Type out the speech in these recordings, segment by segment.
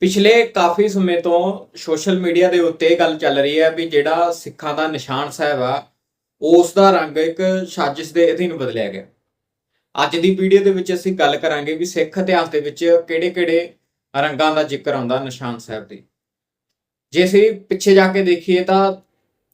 ਪਿਛਲੇ ਕਾਫੀ ਸਮੇਂ ਤੋਂ ਸੋਸ਼ਲ ਮੀਡੀਆ ਦੇ ਉੱਤੇ ਇਹ ਗੱਲ ਚੱਲ ਰਹੀ ਹੈ ਵੀ ਜਿਹੜਾ ਸਿੱਖਾਂ ਦਾ ਨਿਸ਼ਾਨ ਸਾਹਿਬ ਆ, ਉਸ ਦਾ ਰੰਗ ਇੱਕ ਸਾਜ਼ਿਸ਼ ਦੇ ਅਧੀਨ ਬਦਲਿਆ ਗਿਆ। ਅੱਜ ਦੀ ਵੀਡੀਓ ਦੇ ਵਿੱਚ ਅਸੀਂ ਗੱਲ ਕਰਾਂਗੇ ਵੀ ਸਿੱਖ ਇਤਿਹਾਸ ਦੇ ਵਿੱਚ ਕਿਹੜੇ-ਕਿਹੜੇ ਰੰਗਾਂ ਦਾ ਜ਼ਿਕਰ ਆਉਂਦਾ ਨਿਸ਼ਾਨ ਸਾਹਿਬ ਦੇ। ਜੇ ਅਸੀਂ ਪਿੱਛੇ ਜਾ ਕੇ ਦੇਖੀਏ ਤਾਂ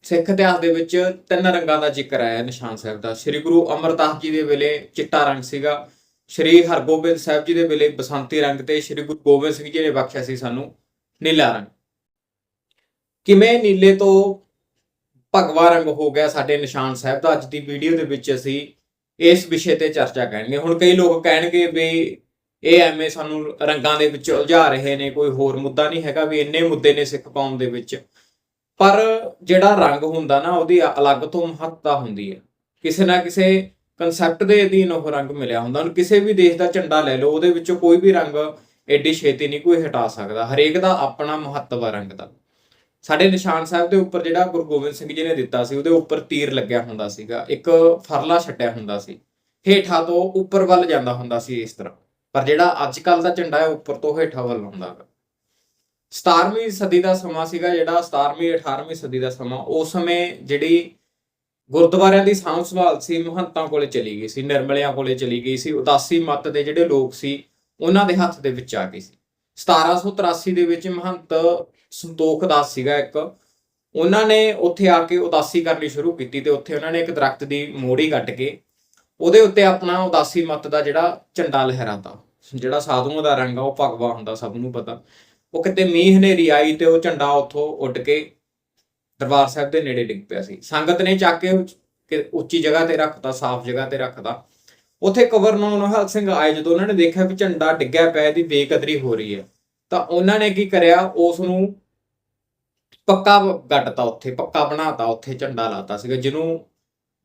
ਸਿੱਖ ਇਤਿਹਾਸ ਦੇ ਵਿੱਚ ਤਿੰਨ ਰੰਗਾਂ ਦਾ ਜ਼ਿਕਰ ਆਇਆ ਨਿਸ਼ਾਨ ਸਾਹਿਬ ਦਾ। ਸ੍ਰੀ ਗੁਰੂ ਅਮਰਦਾਸ ਜੀ ਦੇ ਵੇਲੇ ਚਿੱਟਾ ਰੰਗ ਸੀਗਾ ਸ਼੍ਰੀ ਹਰਗੋਬਿੰਦ ਸਾਹਿਬ ਜੀ ਦੇ ਵੇਲੇ ਬਸੰਤੀ ਰੰਗ ਤੇ ਸ਼੍ਰੀ ਗੁਰੂ ਗੋਬਿੰਦ ਸਿੰਘ ਜੀ ਨੇ ਬਖਸ਼ਿਆ ਸੀ ਸਾਨੂੰ ਨੀਲਾ ਰੰਗ। ਕਿਵੇਂ ਨੀਲੇ ਤੋਂ ਭਗਵਾ ਰੰਗ ਹੋ ਗਿਆ ਸਾਡੇ ਨਿਸ਼ਾਨ ਸਾਹਿਬ ਦਾ? ਅੱਜ ਦੀ ਵੀਡੀਓ ਦੇ ਵਿੱਚ ਅਸੀਂ ਇਸ ਵਿਸ਼ੇ ਤੇ ਚਰਚਾ ਕਰਨਗੇ। ਹੁਣ ਕਈ ਲੋਕ ਕਹਿਣਗੇ ਵੀ ਇਹ ਐਵੇਂ ਸਾਨੂੰ ਰੰਗਾਂ ਦੇ ਵਿੱਚ ਉਲਝਾ ਰਹੇ ਨੇ, ਕੋਈ ਹੋਰ ਮੁੱਦਾ ਨਹੀਂ ਹੈਗਾ ਵੀ ਇੰਨੇ ਮੁੱਦੇ ਨੇ ਸਿੱਖ ਕੌਮ ਦੇ ਵਿੱਚ। ਪਰ ਜਿਹੜਾ ਰੰਗ ਹੁੰਦਾ ਨਾ, ਉਹਦੀ ਅਲੱਗ ਤੋਂ ਮਹੱਤਤਾ ਹੁੰਦੀ ਹੈ। ਕਿਸੇ ਨਾ ਕਿਸੇ ਕਨਸੈਪਟ ਦੇ ਅਧੀਨ ਉਹ ਰੰਗ ਮਿਲਿਆ ਹੁੰਦਾ। ਹੁਣ ਕਿਸੇ ਵੀ ਦੇਸ਼ ਦਾ ਝੰਡਾ ਲੈ ਲਓ, ਉਹਦੇ ਵਿੱਚੋਂ ਕੋਈ ਵੀ ਰੰਗ ਐਡੀ ਛੇਤੀ ਨਹੀਂ ਕੋਈ ਹਟਾ ਸਕਦਾ। ਹਰੇਕ ਦਾ ਆਪਣਾ ਮਹੱਤਵ ਰੰਗ ਦਾ। ਸਾਡੇ ਨਿਸ਼ਾਨ ਸਾਹਿਬ ਦੇ ਉੱਪਰ ਜਿਹੜਾ ਗੁਰੂ ਗੋਬਿੰਦ ਸਿੰਘ ਜੀ ਨੇ ਦਿੱਤਾ ਸੀ, ਉਹਦੇ ਉੱਪਰ ਤੀਰ ਲੱਗਿਆ ਹੁੰਦਾ ਸੀਗਾ। ਇੱਕ ਫਰਲਾ ਛੱਡਿਆ ਹੁੰਦਾ ਸੀ। ਹੇਠਾਂ ਤੋਂ ਉੱਪਰ ਵੱਲ ਜਾਂਦਾ ਹੁੰਦਾ ਸੀ ਇਸ ਤਰ੍ਹਾਂ। ਪਰ ਜਿਹੜਾ ਅੱਜ ਕੱਲ ਦਾ ਝੰਡਾ ਹੈ ਉੱਪਰ ਤੋਂ ਹੇਠਾਂ ਵੱਲ ਹੁੰਦਾ ਹੈ 17ਵੀਂ ਸਦੀ ਦਾ ਸਮਾਂ ਸੀਗਾ ਜਿਹੜਾ 17ਵੀਂ 18ਵੀਂ ਸਦੀ ਦਾ ਸਮਾਂ। ਉਸ ਸਮੇਂ ਜਿਹੜੀ ਗੁਰਦੁਆਰਿਆਂ ਦੀ ਸਾਂਭ ਸੰਭਾਲ ਸੀ, ਮਹੰਤਾਂ ਕੋਲੇ ਚਲੀ ਗਈ ਸੀ, ਨਿਰਮਲਿਆਂ ਕੋਲੇ ਚਲੀ ਗਈ ਸੀ, ਉਦਾਸੀ ਮਤ ਦੇ ਜਿਹੜੇ ਲੋਕ ਸੀ, ਉਹਨਾਂ ਦੇ ਹੱਥ ਦੇ ਵਿੱਚ ਆ ਗਈ ਸੀ। 1783 ਦੇ ਵਿੱਚ ਮਹੰਤ ਸੰਤੋਖ ਦਾਸ ਸੀਗਾ ਇੱਕ। ਉਹਨਾਂ ਨੇ ਉੱਥੇ ਆ ਕੇ ਉਦਾਸੀ ਕਰਨੀ ਸ਼ੁਰੂ ਕੀਤੀ ਤੇ ਉੱਥੇ ਉਹਨਾਂ ਨੇ ਇੱਕ ਦਰਖਤ ਦੀ ਮੋੜੀ ਕੱਟ ਕੇ ਉਹਦੇ ਉੱਤੇ ਆਪਣਾ ਉਦਾਸੀ ਮਤ ਦਾ ਜਿਹੜਾ ਝੰਡਾ ਲਹਿਰਾਤਾ। ਜਿਹੜਾ ਸਾਧੂਆਂ ਦਾ ਰੰਗ ਆ, ਉਹ ਭਗਵਾ ਹੁੰਦਾ ਸਭ ਨੂੰ ਪਤਾ। ਉਹ ਕਿਤੇ ਮੀਂਹ ਹਨੇਰੀ ਆਈ ਤੇ ਉਹ ਝੰਡਾ ਉੱਥੋਂ ਉੱਡ ਕੇ ਦਰਬਾਰ ਸਾਹਿਬ ਦੇ ਨੇੜੇ ਡਿੱਗ ਪਿਆ ਸੀ। ਸੰਗਤ ਨੇ ਚੱਕ ਕੇ ਉੱਚੀ ਜਗ੍ਹਾ ਤੇ ਰੱਖਤਾ, ਸਾਫ਼ ਜਗ੍ਹਾ ਤੇ ਰੱਖਤਾ। ਉੱਥੇ ਗਵਰਨਰ ਨਿਹਾਲ ਸਿੰਘ ਆਏ, ਜਦੋਂ ਉਹਨਾਂ ਨੇ ਦੇਖਿਆ ਵੀ ਝੰਡਾ ਡਿੱਗਿਆ ਪਿਆ, ਇਹਦੀ ਬੇਕਦਰੀ ਹੋ ਰਹੀ ਹੈ। ਤਾਂ ਉਹਨਾਂ ਨੇ ਕੀ ਕਰਿਆ ਉਸ ਨੂੰ ਪੱਕਾ ਗੱਡਤਾ ਉੱਥੇ, ਪੱਕਾ ਬਣਾਤਾ, ਉੱਥੇ ਝੰਡਾ ਲਾਤਾ ਸੀਗਾ, ਜਿਹਨੂੰ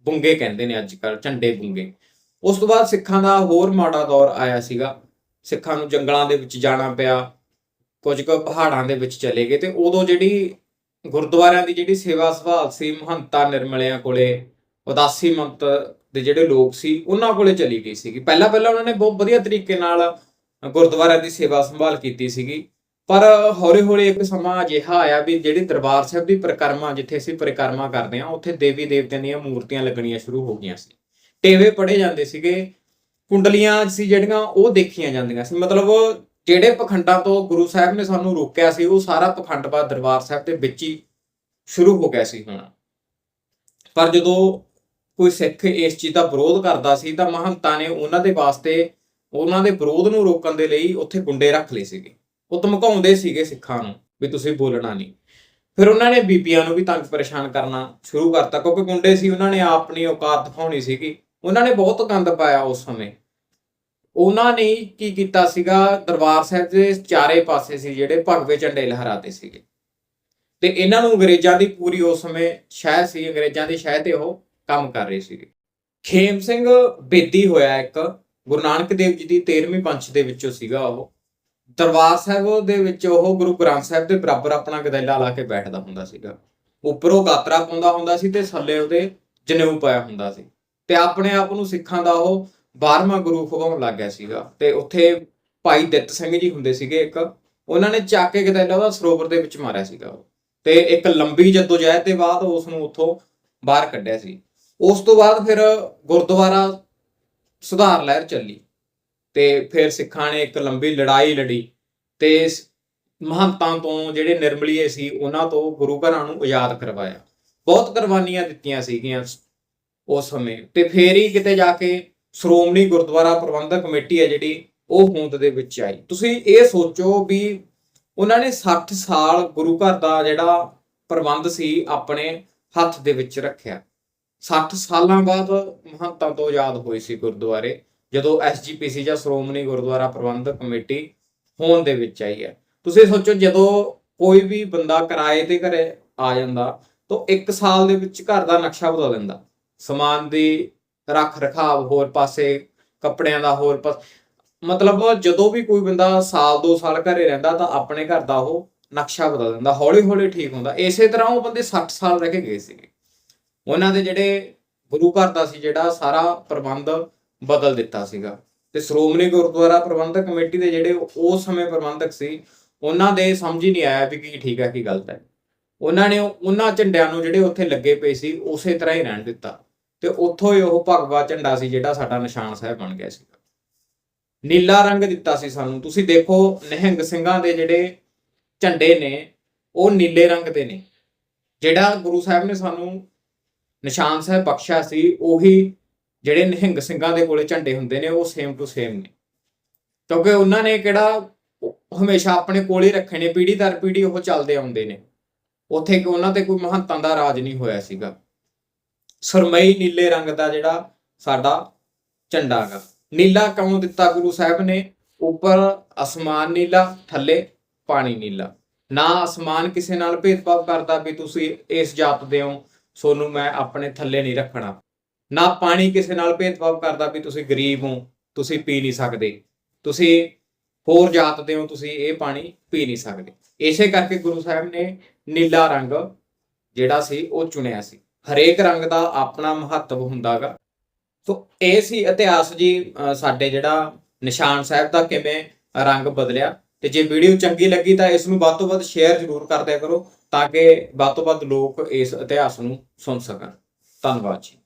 ਬੁੰਗੇ ਕਹਿੰਦੇ ਨੇ ਅੱਜ ਕੱਲ ਝੰਡੇ ਬੁੰਗੇ। ਉਸ ਤੋਂ ਬਾਅਦ ਸਿੱਖਾਂ ਦਾ ਹੋਰ ਮਾੜਾ ਦੌਰ ਆਇਆ ਸੀਗਾ। ਸਿੱਖਾਂ ਨੂੰ ਜੰਗਲਾਂ ਦੇ ਵਿੱਚ ਜਾਣਾ ਪਿਆ, ਕੁਝ ਕੁ ਪਹਾੜਾਂ ਦੇ ਵਿੱਚ ਚਲੇ ਗਏ ਤੇ ਉਦੋਂ ਜਿਹੜੀ ਗੁਰਦੁਆਰਿਆਂ ਦੀ ਜਿਹੜੀ ਸੇਵਾ ਸੰਭਾਲ ਸੀ, ਮਹੰਤਾ ਨਿਰਮਲਿਆਂ ਕੋਲੇ, ਉਦਾਸੀ ਮੰਤ ਦੇ ਜਿਹੜੇ ਲੋਕ ਸੀ, ਉਹਨਾਂ ਕੋਲੇ ਚਲੀ ਗਈ ਸੀਗੀ। ਪਹਿਲਾਂ ਪਹਿਲਾਂ ਉਹਨਾਂ ਨੇ ਬਹੁਤ ਵਧੀਆ ਤਰੀਕੇ ਨਾਲ ਗੁਰਦੁਆਰਿਆਂ ਦੀ ਸੇਵਾ ਸੰਭਾਲ ਕੀਤੀ ਸੀਗੀ। ਪਰ ਹੌਲੀ ਹੌਲੀ ਇੱਕ ਸਮਾਂ ਅਜਿਹਾ ਆਇਆ ਵੀ ਜਿਹੜੀ ਦਰਬਾਰ ਸਾਹਿਬ ਦੀ ਪਰਿਕਰਮਾ, ਜਿੱਥੇ ਅਸੀਂ ਪਰਿਕਰਮਾ ਕਰਦੇ ਹਾਂ, ਉੱਥੇ ਦੇਵੀ ਦੇਵਤਿਆਂ ਦੀਆਂ ਮੂਰਤੀਆਂ ਲੱਗਣੀਆਂ ਸ਼ੁਰੂ ਹੋ ਗਈਆਂ ਸੀ। ਟੇਵੇ ਪੜੇ ਜਾਂਦੇ ਸੀਗੇ, ਕੁੰਡਲੀਆਂ ਸੀ ਜਿਹੜੀਆਂ, ਉਹ ਦੇਖੀਆਂ ਜਾਂਦੀਆਂ ਸੀ। ਮਤਲਬ ਜਿਹੜੇ ਪਖੰਡਾਂ ਤੋਂ ਗੁਰੂ ਸਾਹਿਬ ਨੇ ਸਾਨੂੰ ਰੋਕਿਆ ਸੀ ਉਹ ਸਾਰਾ ਪਖੰਡਵਾਦ ਦਰਬਾਰ ਸਾਹਿਬ ਦੇ ਵਿੱਚ ਹੀ ਸ਼ੁਰੂ ਹੋ ਗਿਆ ਸੀ। ਹੋਣਾ ਪਰ ਜਦੋਂ ਕੋਈ ਸਿੱਖ ਇਸ ਚੀਜ਼ ਦਾ ਵਿਰੋਧ ਕਰਦਾ ਸੀ ਤਾਂ ਮਹੰਤਾਂ ਨੇ ਉਹਨਾਂ ਦੇ ਵਾਸਤੇ ਉਹਨਾਂ ਦੇ ਵਿਰੋਧ ਨੂੰ ਰੋਕਣ ਦੇ ਲਈ ਉੱਥੇ ਗੁੰਡੇ ਰੱਖ ਲਏ ਸੀਗੇ। ਉਹ ਧਮਕਾਉਂਦੇ ਸੀਗੇ ਸਿੱਖਾਂ ਨੂੰ ਵੀ ਤੁਸੀਂ ਬੋਲਣਾ ਨਹੀਂ। ਫਿਰ ਉਹਨਾਂ ਨੇ ਬੀਬੀਆਂ ਨੂੰ ਵੀ ਤੰਗ ਪਰੇਸ਼ਾਨ ਕਰਨਾ ਸ਼ੁਰੂ ਕਰਤਾ ਕਿਉਂਕਿ ਗੁੰਡੇ ਸੀ ਉਹਨਾਂ ਨੇ ਆਪਣੀ ਔਕਾਤ ਦਿਖਾਉਣੀ ਸੀਗੀ। ਉਹਨਾਂ ਨੇ ਬਹੁਤ ਗੰਦ ਪਾਇਆ ਉਸ ਸਮੇਂ। ਉਹਨਾਂ ਨੇ ਕੀ ਕੀਤਾ ਸੀਗਾ? ਦਰਬਾਰ ਸਾਹਿਬ ਦੇ ਚਾਰੇ ਪਾਸੇ ਸੀ ਜਿਹੜੇ ਭਗਵੇ ਝੰਡੇ ਲਹਿਰਾਤੇ ਸੀਗੇ। ਤੇ ਇਹਨਾਂ ਨੂੰ ਅੰਗਰੇਜ਼ਾਂ ਦੀ ਪੂਰੀ ਉਸ ਸਮੇਂ ਸ਼ਹਿ ਸੀ, ਅੰਗਰੇਜ਼ਾਂ ਦੀ ਸ਼ਹਿ ਤੇ ਉਹ ਕੰਮ ਕਰ ਰਹੇ ਸੀਗੇ। ਖੇਮ ਸਿੰਘ ਬੇਦੀ ਹੋਇਆ ਇੱਕ, ਗੁਰੂ ਨਾਨਕ ਦੇਵ ਜੀ ਦੀ 13ਵੀਂ ਪੰਚ ਦੇ ਵਿੱਚੋਂ ਸੀਗਾ ਉਹ। ਦਰਬਾਰ ਸਾਹਿਬ ਦੇ ਵਿੱਚ ਉਹ ਗੁਰੂ ਗ੍ਰੰਥ ਸਾਹਿਬ ਦੇ ਬਰਾਬਰ ਆਪਣਾ ਗਦੈਲਾ ਲਾ ਕੇ ਬੈਠਦਾ ਹੁੰਦਾ ਸੀਗਾ। ਉੱਪਰੋਂ ਗਾਤਰਾ ਪਾਉਂਦਾ ਹੁੰਦਾ ਸੀ ਤੇ ਥੱਲੇ ਉਹਦੇ ਜਨੇਊ ਪਾਇਆ ਹੁੰਦਾ ਸੀ। ਤੇ ਆਪਣੇ ਆਪ ਨੂੰ ਸਿੱਖਾਂ ਦਾ ਉਹ 12ਵਾਂ ਗੁਰੂ ਖਵਾਉਣ ਲੱਗ ਗਿਆ ਸੀਗਾ ਤੇ ਉੱਥੇ ਭਾਈ ਦਿੱਤ ਸਿੰਘ ਜੀ ਹੁੰਦੇ ਸੀਗੇ ਇੱਕ, ਉਹਨਾਂ ਨੇ ਚੱਕ ਕੇ ਗਦੈਲਾ ਉਹਦਾ ਸਰੋਵਰ ਦੇ ਵਿੱਚ ਮਾਰਿਆ ਸੀਗਾ ਤੇ ਇੱਕ ਲੰਬੀ ਜਦੋਜਹਿਦ ਦੇ ਬਾਅਦ ਉਸ ਨੂੰ ਉੱਥੋਂ ਬਾਹਰ ਕੱਢਿਆ ਸੀ। ਉਸ ਤੋਂ ਬਾਅਦ ਫਿਰ ਗੁਰਦੁਆਰਾ ਸੁਧਾਰ ਲਹਿਰ ਚੱਲੀ ਤੇ ਫਿਰ ਸਿੱਖਾਂ ਨੇ ਇੱਕ ਲੰਬੀ ਲੜਾਈ ਲੜੀ ਤੇ ਮਹੰਤਾਂ ਤੋਂ ਜਿਹੜੇ ਨਿਰਮਲੀਏ ਸੀ ਉਹਨਾਂ ਤੋਂ ਗੁਰੂ ਘਰਾਂ ਨੂੰ ਆਜ਼ਾਦ ਕਰਵਾਇਆ। ਬਹੁਤ ਕੁਰਬਾਨੀਆਂ ਦਿੱਤੀਆਂ ਸੀਗੀਆਂ ਉਸ ਸਮੇਂ ਤੇ ਫੇਰ ਹੀ ਕਿਤੇ ਜਾ ਕੇ ਸ਼੍ਰੋਮਣੀ ਗੁਰਦੁਆਰਾ ਪ੍ਰਬੰਧਕ ਕਮੇਟੀ ਹੈ ਜਿਹੜੀ ਉਹ ਹੋਂਦ ਦੇ ਵਿੱਚ ਆਈ। ਤੁਸੀਂ ਇਹ ਸੋਚੋ ਵੀ ਉਹਨਾਂ ਨੇ 60 ਸਾਲ ਗੁਰੂ ਘਰ ਦਾ ਜਿਹੜਾ ਪ੍ਰਬੰਧ ਸੀ ਆਪਣੇ ਹੱਥ ਦੇ ਵਿੱਚ ਰੱਖਿਆ। 60 ਸਾਲਾਂ ਬਾਅਦ ਮਹੰਤਾਂ ਤੋਂ ਆਜ਼ਾਦ ਹੋਈ ਸੀ ਗੁਰਦੁਆਰੇ, ਜਦੋਂ ਐਸਜੀਪੀਸੀ ਜਾਂ ਸ਼੍ਰੋਮਣੀ ਗੁਰਦੁਆਰਾ ਪ੍ਰਬੰਧਕ ਕਮੇਟੀ ਹੋਂਦ ਦੇ ਵਿੱਚ ਆਈ ਹੈ। ਤੁਸੀਂ ਸੋਚੋ ਜਦੋਂ ਕੋਈ ਵੀ ਬੰਦਾ ਕਿਰਾਏ ਤੇ ਘਰੇ ਆ ਜਾਂਦਾ ਤਾਂ 1 ਸਾਲ ਦੇ ਵਿੱਚ ਘਰ ਦਾ ਨਕਸ਼ਾ ਬਦਲ ਦਿੰਦਾ। ਸਮਾਨ ਦੀ ਰੱਖ ਰਖਾਵ ਹੋਰ ਪਾਸੇ, ਕੱਪੜਿਆਂ ਦਾ ਹੋਰ ਪਾਸ ਮਤਲਬ ਜਦੋਂ ਵੀ ਕੋਈ ਬੰਦਾ ਸਾਲ 2 ਸਾਲ ਘਰੇ ਰਹਿੰਦਾ ਤਾਂ ਆਪਣੇ ਘਰ ਦਾ ਉਹ ਨਕਸ਼ਾ ਬਦਲ ਦਿੰਦਾ ਹੌਲੀ ਹੌਲੀ ਠੀਕ ਹੁੰਦਾ। ਇਸੇ ਤਰ੍ਹਾਂ ਉਹ ਬੰਦੇ 60 ਸਾਲ ਰਹਿ ਕੇ ਗਏ ਸੀਗੇ। ਉਹਨਾਂ ਦੇ ਜਿਹੜੇ ਗੁਰੂ ਘਰ ਦਾ ਸੀ ਜਿਹੜਾ ਸਾਰਾ ਪ੍ਰਬੰਧ ਬਦਲ ਦਿੱਤਾ ਸੀਗਾ। ਤੇ ਸ਼੍ਰੋਮਣੀ ਗੁਰਦੁਆਰਾ ਪ੍ਰਬੰਧਕ ਕਮੇਟੀ ਦੇ ਜਿਹੜੇ ਉਸ ਸਮੇਂ ਪ੍ਰਬੰਧਕ ਸੀ, ਉਹਨਾਂ ਦੇ ਸਮਝ ਹੀ ਨਹੀਂ ਆਇਆ ਵੀ ਕੀ ਠੀਕ ਹੈ, ਕੀ ਗਲਤ ਹੈ। ਉਹਨਾਂ ਨੇ ਉਹਨਾਂ ਝੰਡਿਆਂ ਨੂੰ ਜਿਹੜੇ ਉੱਥੇ ਲੱਗੇ ਪਏ ਸੀ, ਉਸੇ ਤਰ੍ਹਾਂ ਹੀ ਰਹਿਣ ਦਿੱਤਾ। ਤੇ ਉੱਥੋਂ ਹੀ ਉਹ ਭਗਵਾ ਝੰਡਾ ਸੀ ਜਿਹੜਾ ਸਾਡਾ ਨਿਸ਼ਾਨ ਸਾਹਿਬ ਬਣ ਗਿਆ ਸੀ ਨੀਲਾ ਰੰਗ ਦਿੱਤਾ ਸੀ ਸਾਨੂੰ। ਤੁਸੀਂ ਦੇਖੋ, ਨਿਹੰਗ ਸਿੰਘਾਂ ਦੇ ਜਿਹੜੇ ਝੰਡੇ ਨੇ, ਉਹ ਨੀਲੇ ਰੰਗ ਦੇ ਨੇ। ਜਿਹੜਾ ਗੁਰੂ ਸਾਹਿਬ ਨੇ ਸਾਨੂੰ ਨਿਸ਼ਾਨ ਸਾਹਿਬ ਬਖਸ਼ਿਆ ਸੀ, ਉਹੀ ਜਿਹੜੇ ਨਿਹੰਗ ਸਿੰਘਾਂ ਦੇ ਕੋਲੇ ਝੰਡੇ ਹੁੰਦੇ ਨੇ, ਉਹ ਸੇਮ ਟੂ ਸੇਮ ਨੇ। ਕਿਉਂਕਿ ਉਹਨਾਂ ਨੇ ਕਿਹੜਾ, ਹਮੇਸ਼ਾ ਆਪਣੇ ਕੋਲ ਹੀ ਰੱਖੇ ਨੇ। ਪੀੜੀ ਦਰ ਪੀੜ੍ਹੀ ਉਹ ਚੱਲਦੇ ਆਉਂਦੇ ਨੇ। ਉੱਥੇ ਕਿ ਉਹਨਾਂ ਤੇ ਕੋਈ ਮਹੰਤਾਂ ਦਾ ਰਾਜ ਨਹੀਂ ਹੋਇਆ ਸੀਗਾ। ਸਰਮਈ ਨੀਲੇ ਰੰਗ ਦਾ ਜਿਹੜਾ ਸਾਡਾ ਝੰਡਾ ਹੈਗਾ ਨੀਲਾ ਕਿਉਂ ਦਿੱਤਾ ਗੁਰੂ ਸਾਹਿਬ ਨੇ? ਉੱਪਰ ਅਸਮਾਨ ਨੀਲਾ, ਥੱਲੇ ਪਾਣੀ ਨੀਲਾ। ਨਾ ਅਸਮਾਨ ਕਿਸੇ ਨਾਲ ਭੇਦਭਾਵ ਕਰਦਾ ਵੀ ਤੁਸੀਂ ਇਸ ਜਾਤ ਦੇ ਹੋ, ਸੋਨੂੰ ਮੈਂ ਆਪਣੇ ਥੱਲੇ ਨਹੀਂ ਰੱਖਣਾ। ਨਾ ਪਾਣੀ ਕਿਸੇ ਨਾਲ ਭੇਦਭਾਵ ਕਰਦਾ ਵੀ ਤੁਸੀਂ ਗਰੀਬ ਹੋ, ਤੁਸੀਂ ਪੀ ਨਹੀਂ ਸਕਦੇ। ਤੁਸੀਂ ਹੋਰ ਜਾਤ ਦੇ ਹੋ, ਤੁਸੀਂ ਇਹ ਪਾਣੀ ਪੀ ਨਹੀਂ ਸਕਦੇ। ਇਸੇ ਕਰਕੇ ਗੁਰੂ ਸਾਹਿਬ ਨੇ ਨੀਲਾ ਰੰਗ ਜਿਹੜਾ ਸੀ, ਉਹ ਚੁਣਿਆ ਸੀ। ਹਰੇਕ ਰੰਗ ਦਾ ਆਪਣਾ ਮਹੱਤਵ ਹੁੰਦਾਗਾ। ਸੋ ਇਹ ਸੀ ਇਤਿਹਾਸ ਜੀ ਸਾਡੇ ਜਿਹੜਾ ਨਿਸ਼ਾਨ ਸਾਹਿਬ ਦਾ ਕਿਵੇਂ ਰੰਗ ਬਦਲਿਆ। ਤੇ ਜੇ ਵੀਡੀਓ ਚੰਗੀ ਲੱਗੀ ਤਾਂ ਇਸ ਨੂੰ ਵੱਧ ਤੋਂ ਵੱਧ ਸ਼ੇਅਰ ਜ਼ਰੂਰ ਕਰਦਿਆ ਕਰੋ ਤਾਂ ਕਿ ਵੱਧ ਤੋਂ ਵੱਧ ਲੋਕ ਇਸ ਇਤਿਹਾਸ ਨੂੰ ਸੁਣ ਸਕਣ। ਧੰਨਵਾਦ ਜੀ।